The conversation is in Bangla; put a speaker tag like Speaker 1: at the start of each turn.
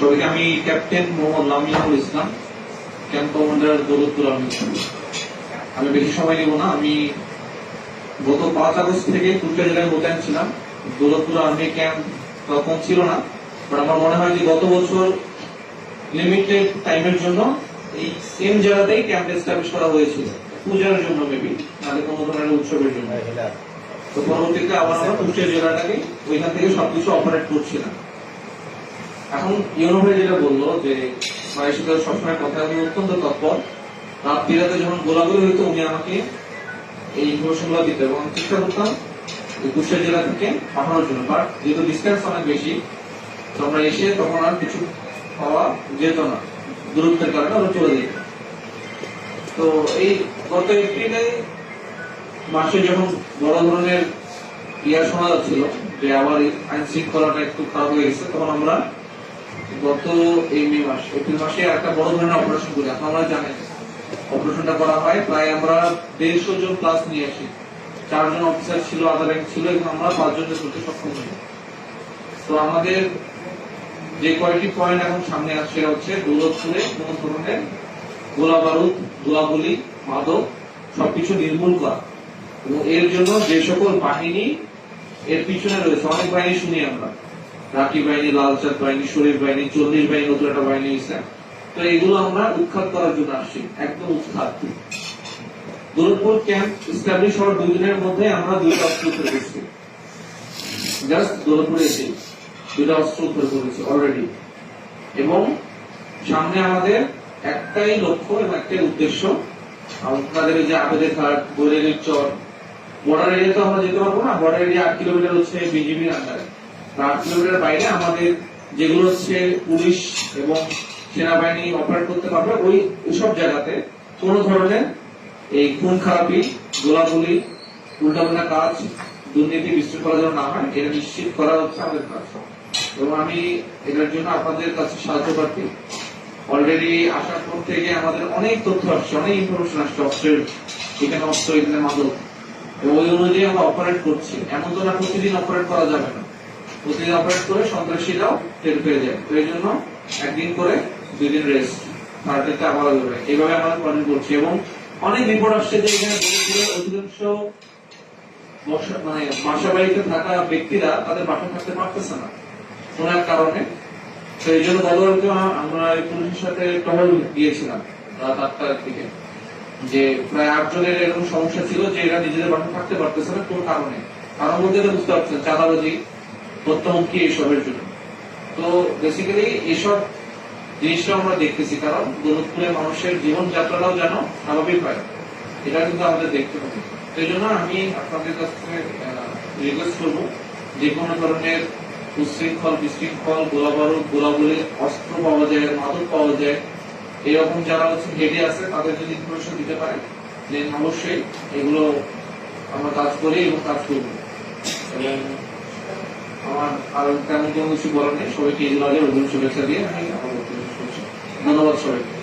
Speaker 1: সবাইকে আমি captain Mohammad Lamianul Islam, camp commander Daulatpur আমি বেশি সময় নেব না, আমি গত পাঁচ আগস্ট থেকে কুষ্টিয়া জেলায় মোতায়েন ছিলাম। দৌলতপুর আর্মি ক্যাম্প তখন ছিল না বাট আমার মনে হয় যে গত বছর লিমিটেড টাইমের জন্য এই সেম জায়গাতেই ক্যাম্প এস্টাবলিশ করা হয়েছিল, পূজার জন্য মেবি নাহলে কোনো ধরনের উৎসবের জন্য। তো পরবর্তীতে আবার আমরা কুষ্টিয়া জেলাটাকে ওইখান থেকে সবকিছু অপারেট করছিলাম। এখন ইউনো ভাই যেটা বলল যে সবসময় কথা আমি অত্যন্ত তৎপর রাত বিরাতে যখন গোলাগুলি হইতো, উনি আমাকে এই ইনফরমেশনগুলো দিতে এবং চেষ্টা করতাম কুষ্টিয়া জেলা থেকে পাঠানোর জন্য। বাট যেহেতু ডিস্টেন্স অনেক বেশি, তো আমরা এসে তখন আর কিছু পাওয়া যেত না, দূরত্বের কারণে আমরা চলে যেত তো এই গত এপ্রিলে মাসে যখন বড় ধরনের ইয়া শোনা যাচ্ছিল যে আবার আইন শৃঙ্খলাটা একটু খারাপ হয়ে গেছে, তখন আমরা গত এই মে মাস, এপ্রিল মাসে একটা বড় ধরনের অপারেশন করি, আপনারা জানেন। অপারেশনটা করা হয়, প্রায় আমরা দেড়শো জন প্লাস নিয়ে আসি। চারজন অফিসার ছিল আদার র্যাঙ্ক ছিল, এবং আমরা পাঁচজনকে করতে সক্ষম হই। তো আমাদের যে কয়েকটি পয়েন্ট এখন সামনে আসছে হচ্ছে দৌলতপুরে কোন ধরনের গোলা বারুদ গোলাগুলি মাদক, সবকিছু নির্মূল করা। এবং এর জন্য যে সকল বাহিনী এর পিছনে রয়েছে, অনেক বাহিনী শুনি আমরা। রাকি বাহিনী, লালচাঁদ বাহিনী শরীর বাহিনী চল্লিশ বাহিনী, নতুন একটা বাহিনী হয়েছে। তো এগুলো আমরা উৎখাত করার জন্য আসছি, একদম উৎখাত। দৌলতপুর ক্যাম্প স্টাবলিশ হওয়ার দুই দিনের মধ্যে আমরা দুইটা অস্ত্র উদ্ধার করছি। জাস্ট এসে দুইটা অস্ত্র উদ্ধার করেছি অলরেডি এবং সামনে আমাদের একটাই লক্ষ্য এবং একটাই উদ্দেশ্য, আপনাদের যে আবেদের ঘাট, বৈরাগীর চর বর্ডার এরিয়া তো আমরা যেতে পারব না বর্ডার এরিয়া আট কিলোমিটার হচ্ছে বিজিবির আন্ডারে কিলোমিটার বাইরে আমাদের যেগুলো হচ্ছে পুলিশ এবং সেনাবাহিনী অপারেট করতে পারবে, ওই ওইসব জায়গাতে কোন ধরনের এই খুন খারাপি, গোলাগুলি, উল্টাপাল্টা কাজ, দুর্নীতি বিশৃঙ্খলা যেন না হয়, এটা নিশ্চিত করা হচ্ছে আমাদের কাজ। এবং আমি এটার জন্য আপনাদের কাছে সাহায্য প্রার্থী অলরেডি আসার পর থেকে আমাদের অনেক তথ্য আসছে, অনেক ইনফরমেশন আসছে, অস্ত্রের, এখানে অস্ত্র, এখানে মাদক। এবং ওই অনুযায়ী আমরা অপারেট করছি। এমন তো না প্রতিদিন অপারেট করা যাবে না। প্রতিদিন অপারেট করে সন্ত্রাসীরাও টের পেয়ে যায়। তো এই জন্য একদিন করে রেস্ট আবার যাবে এইভাবে আমরা করছি এবং অনেক আসছে যে এখানে অধিকাংশ মানে বাসা বাড়িতে থাকা ব্যক্তিরা তাদের বাসা থাকতে পারতেছে না। কোন এক কারণে। তো এই জন্য আমরা পুলিশের সাথে টহল দিকে। যে প্রায় আটজনের এরকম সমস্যা ছিল যে এরা নিজেদের বাসা থাকতে পারতেছে না কোন কারণে। কারণ মধ্যে তো বুঝতে পারছেন, চাঁদাবাজি হত্যামুখী এইসবের জন্য। তো বেসিক্যালি এসব জিনিসটা আমরা দেখতেছি, কারণ দৌলতপুরের মানুষের জীবনযাত্রাটাও যেন স্বাভাবিক হয়, এটা কিন্তু আমাদের দেখতে হবে। সেই জন্য আমি আপনাদের কাছ থেকে রিকোয়েস্ট করব, যে কোনো ধরনের উশৃঙ্খল বিশৃঙ্খল, গোলাবারুদ, গোলাগুলি, অস্ত্র পাওয়া যায়, মাদক পাওয়া যায়, এরকম যারা হচ্ছে হেডে আছে, তাদের যদি ইনফরমেশন দিতে পারে অবশ্যই এগুলো আমরা কাজ করি এবং কাজ করব। এবং আমার আর তেমন কোনো কিছু বলার নেই। সবাইকে ঈদ অগ্রিম শুভেচ্ছা দিয়ে আমি আমার ধন্যবাদ সবাইকে।